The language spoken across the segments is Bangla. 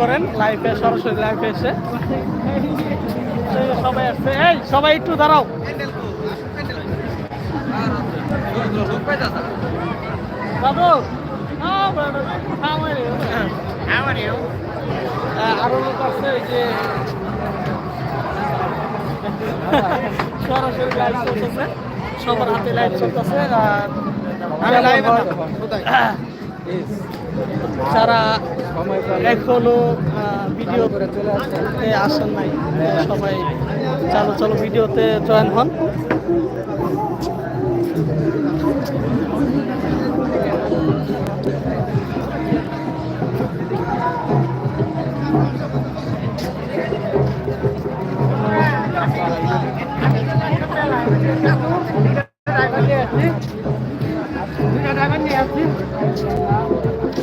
করেন লাইভে সরাসরি লাইভে এসে। সবাই আসছে। এই সবাই একটু দাঁড়াও। বাবু হ্যাঁ, আরও লোক আছে এই যে। সরাসরি লাইভ চলতেছে। সবার হাতে লাইভ চলতেছে আর আহ, যারা এখনও ভিডিও আসেন নাই। সবাই চলো চলো ভিডিওতে জয়েন হন।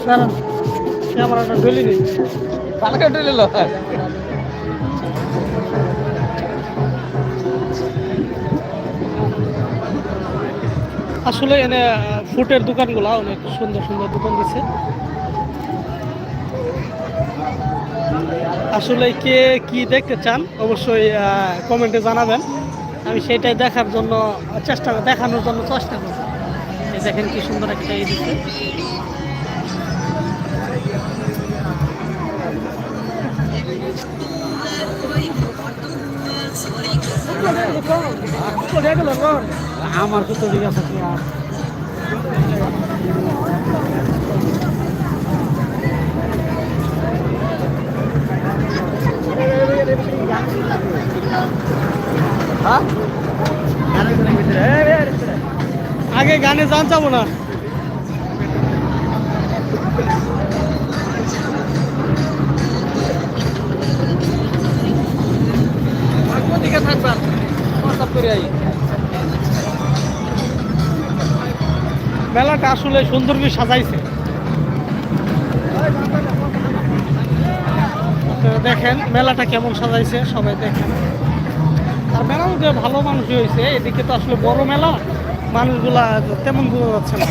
দাঁড়ান ক্যামেরাটা ঢুলি নি পালকা ঢুলিল আসলে এনে ফুটের দোকানগুলো অনেক সুন্দর সুন্দর দোকান দিছে। আসলে কে কি দেখতে চান অবশ্যই কমেন্টে জানাবেন। আমি সেটাই দেখার জন্য চেষ্টা দেখানোর জন্য চেষ্টা করব দেখেন কি সুন্দর একটা এই দিচ্ছে আমার কত দিকে আছে আর আগে গানে যাব না। মেলাটা আসলে সুন্দর করে সাজাইছে দেখেন মেলাটা কেমন সাজাইছে, সবাই দেখেন। আর মেলার মধ্যে ভালো মানুষই হয়েছে, এদিকে তো আসলে বড় মেলা, মানুষগুলা তেমন বোঝা যাচ্ছে না।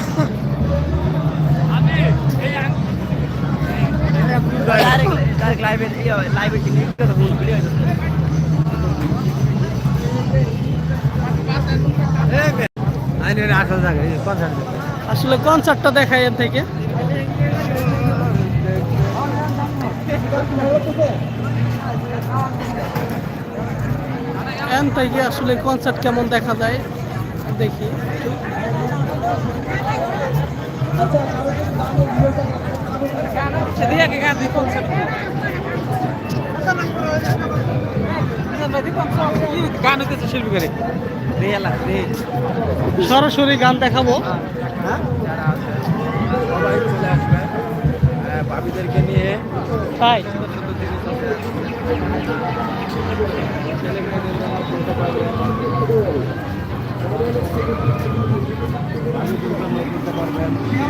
আসলে কনসার্টটা দেখাই এর থেকে। এন থেকে আসলে কনসার্ট কেমন দেখা যায়, দেখি। গান হইতেছে শিল্পী সরাসরি গান দেখাবো। হ্যাঁ আসবে। হ্যাঁ, ভাবিদেরকে নিয়ে। তাই? সুন্দর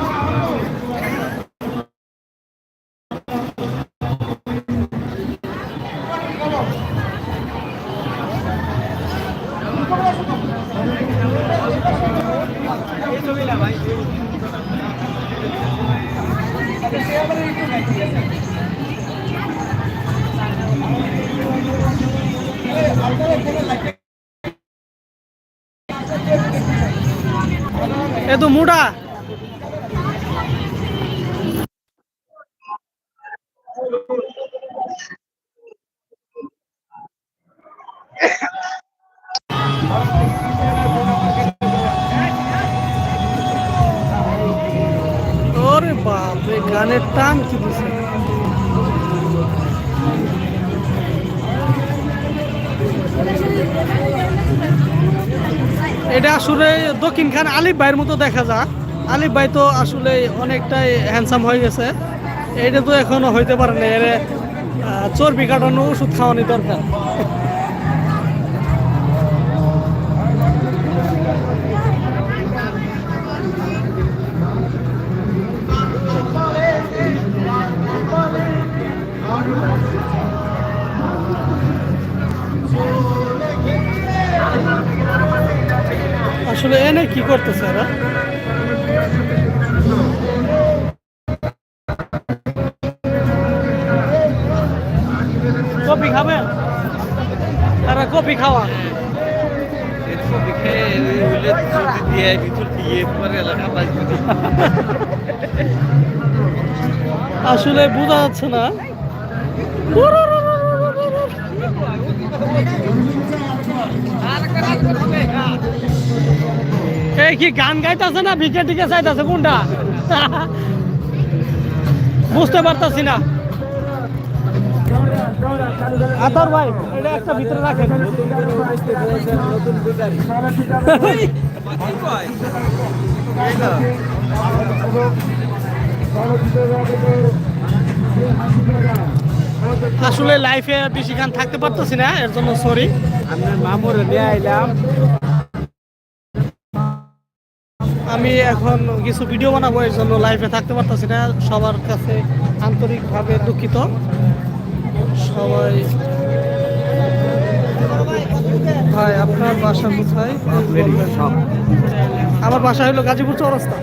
এ তো মুডা। গানের টান কি দিছে এটা আসলে দক্ষিণ খান আলিফ ভাইয়ের মতো দেখা যায় আলিফ ভাই তো আসলে অনেকটাই হ্যান্ডসাম হয়ে গেছে। এটা তো এখনও হইতে পারে না, এর চর্বি কাটানো ওষুধ খাওয়ানি দরকার। আসলে এনে কি করতেছে এরা? কফি খাবেন তারা কফি খাওয়া। কফি খেয়ে দিয়ে ভিতর দিয়ে। এলাকা আসলে বোঝা যাচ্ছে না। কি গান গাইতেছে না, ভিকে টিকে চাইতেছে, কোনটা? বুঝতে পারতাছি না। একটা ভিতরে রাখেন। আসলে লাইফে বেশি গান থাকতে পারতেছি না, এর জন্য সরি আপনার মামুরে নিয়ে আইলাম। আমি এখন কিছু ভিডিও বানাবো এর জন্য লাইভে থাকতে পারতেছি না। সবার কাছে আন্তরিকভাবে দুঃখিত। সবাই ভাই আপনার বাসা কোথায়? আমার বাসা হলো গাজীপুর চৌরাস্তা।